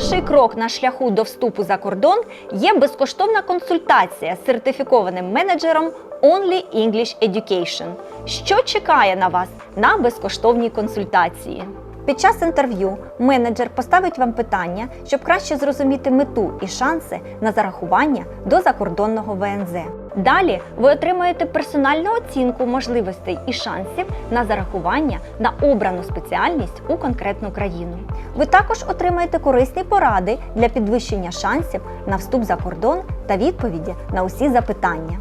Перший крок на шляху до вступу за кордон є безкоштовна консультація з сертифікованим менеджером Only English Education. Що чекає на вас на безкоштовній консультації? Під час інтерв'ю менеджер поставить вам питання, щоб краще зрозуміти мету і шанси на зарахування до закордонного ВНЗ. Далі ви отримаєте персональну оцінку можливостей і шансів на зарахування на обрану спеціальність у конкретну країну. Ви також отримаєте корисні поради для підвищення шансів на вступ за кордон та відповіді на усі запитання.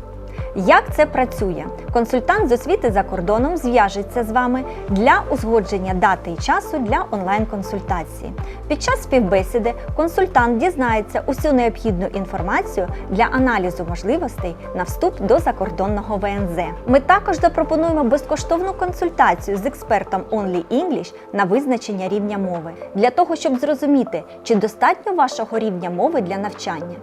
Як це працює? Консультант з освіти за кордоном зв'яжеться з вами для узгодження дати і часу для онлайн-консультації. Під час співбесіди консультант дізнається усю необхідну інформацію для аналізу можливостей на вступ до закордонного ВНЗ. Ми також запропонуємо безкоштовну консультацію з експертом Only English на визначення рівня мови для того, щоб зрозуміти, чи достатньо вашого рівня мови для навчання.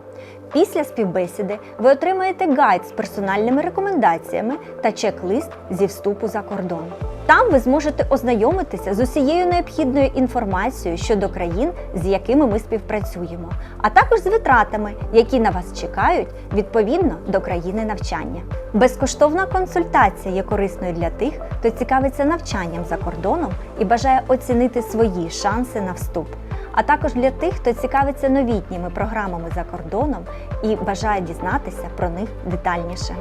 Після співбесіди ви отримаєте гайд з персональними рекомендаціями та чек-лист зі вступу за кордон. Там ви зможете ознайомитися з усією необхідною інформацією щодо країн, з якими ми співпрацюємо, а також з витратами, які на вас чекають відповідно до країни навчання. Безкоштовна консультація є корисною для тих, хто цікавиться навчанням за кордоном і бажає оцінити свої шанси на вступ а також для тих, хто цікавиться новітніми програмами за кордоном і бажає дізнатися про них детальніше.